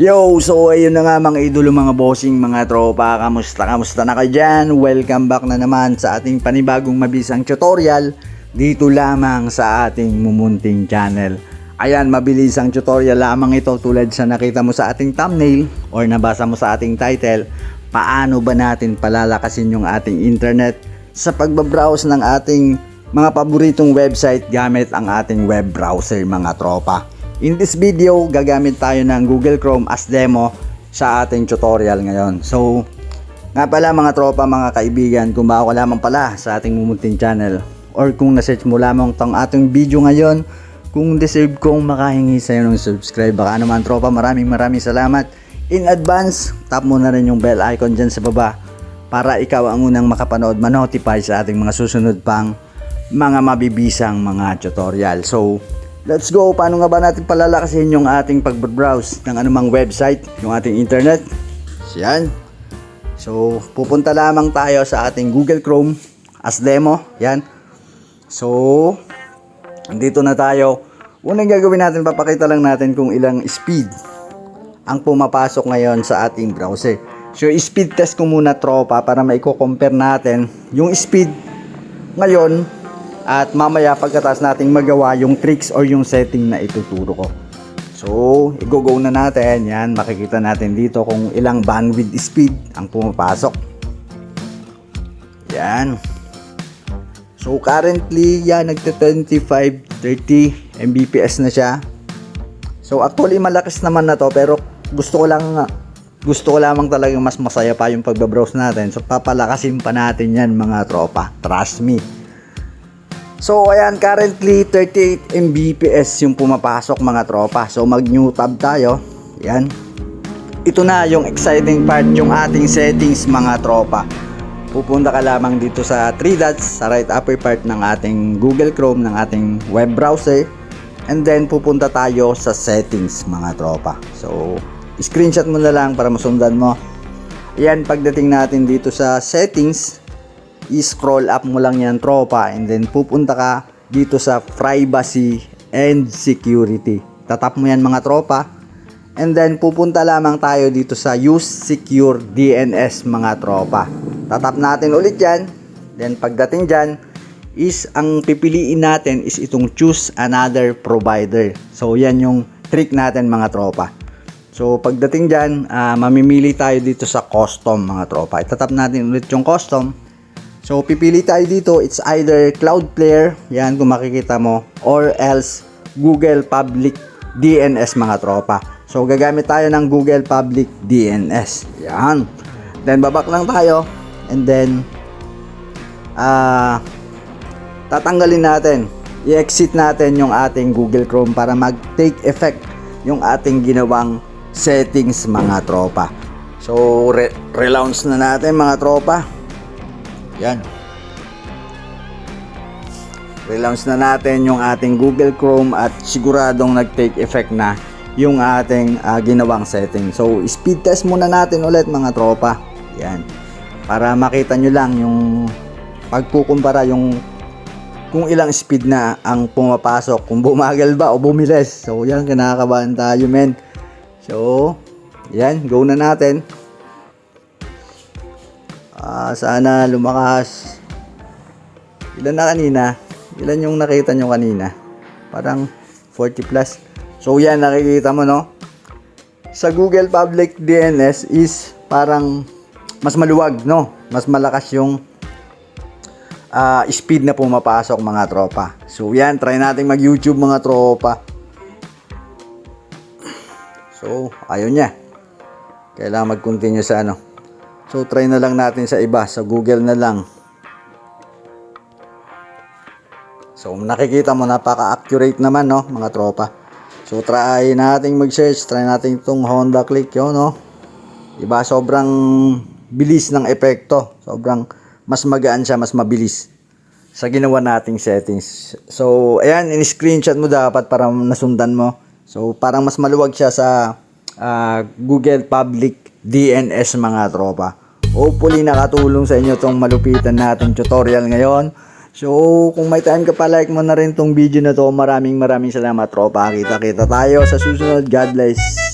Yo, so ayun na nga mga idolo, mga bossing, mga tropa, kamusta, kamusta na kayo dyan? Welcome back na naman sa ating panibagong mabisang tutorial dito lamang sa ating mumunting channel. Ayan, mabilis ang tutorial lamang ito tulad sa nakita mo sa ating thumbnail or nabasa mo sa ating title. Paano ba natin palalakasin yung ating internet sa pagbabrowse ng ating mga paboritong website gamit ang ating web browser mga tropa. In this video, gagamit tayo ng Google Chrome as demo sa ating tutorial ngayon. So, nga pala mga tropa, mga kaibigan, kung bago ka lamang pala sa ating mumunting channel or kung na-search mo lamang tong ating video ngayon, kung deserve kong makahingi sa iyo ng subscribe, baka naman tropa, maraming maraming salamat. In advance, tap mo na rin yung bell icon dyan sa baba para ikaw ang unang makapanood, manotify sa ating mga susunod pang mga mabibisang mga tutorial. So, let's go. Paano nga ba natin palalakasin yung ating pag-browse ng anumang website, yung ating internet? Yan. So, pupunta lamang tayo sa ating Google Chrome as demo. Yan. So, andito na tayo. Unang gagawin natin, papakita lang natin kung ilang speed ang pumapasok ngayon sa ating browser. So, speed test ko muna tropa para maiko-compare natin yung speed ngayon at mamaya pagkatapos nating magawa yung tricks or yung setting na ituturo ko. So, i-go-go na natin. Yan, makikita natin dito kung ilang bandwidth speed ang pumapasok. Yan. So, currently, yan, nagte 25, 30 Mbps na siya. So, actually, malakas naman na to, pero gusto ko lang, gusto ko lamang talagang mas masaya pa yung pagbabrowse natin. So, papalakasin pa natin yan, mga tropa. Trust me. So, ayan, currently 38 Mbps yung pumapasok mga tropa. So, mag new tab tayo. Yan. Ito na yung exciting part, yung ating settings mga tropa. Pupunta ka lamang dito sa 3 dots sa right upper part ng ating Google Chrome, ng ating web browser. And then, pupunta tayo sa settings mga tropa. So, screenshot mo na lang para masundan mo. Ayan, pagdating natin dito sa settings, i-scroll up mo lang yan tropa and then pupunta ka dito sa privacy and security. Tatap mo yan mga tropa. And then pupunta lamang tayo dito sa use secure DNS mga tropa. Tatap natin ulit yan. Then pagdating dyan is ang pipiliin natin is itong choose another provider. So yan yung trick natin mga tropa. So pagdating dyan, ah, mamimili tayo dito sa custom mga tropa. Itatap natin ulit yung custom. So, pipili tayo dito. It's either Cloudflare, yan kung makikita mo, or else Google Public DNS mga tropa. So, gagamit tayo ng Google Public DNS. Yan. Then, babak lang tayo. And then, ah, tatanggalin natin. I-exit natin yung ating Google Chrome para mag-take effect yung ating ginawang settings mga tropa. So, re- relaunch na natin mga tropa. Yan. Relaunch na natin yung ating Google Chrome at siguradong nag-take effect na yung ating ah, ginawang setting. So, speed test muna natin ulit mga tropa. Yan. Para makita nyo lang yung pagkukumpara yung kung ilang speed na ang pumapasok, kung bumagal ba o bumilis. So, yan, kinakabahan tayo, men. So, yan, go na natin. Ah, sana lumakas. Ilan na kanina? Ilan yung nakita nyo kanina? Parang 40 plus. So yan, nakikita mo no? Sa Google Public DNS is parang mas maluwag, no? Mas malakas yung ah, speed na pumapasok mga tropa. So yan, try natin mag-YouTube mga tropa. So, ayun niya. Kailangan mag-continue sa ano. So try na lang natin sa iba, sa Google na lang. So nakikita mo napaka-accurate naman no, mga tropa. So try nating mag-search, try natin itong Honda Click yun no. Diba sobrang bilis ng epekto. Sobrang mas magaan siya, mas mabilis sa ginawa nating settings. So ayan, in-screenshot mo dapat para nasundan mo. So parang mas maluwag siya sa ah, Google Public DNS mga tropa. Hopefully nakatulong sa inyo tong malupitan natin tutorial ngayon. So, kung may time ka pa, like mo na rin tong video na to. Maraming maraming salamat, tropa. Kita-kita tayo sa susunod. God bless.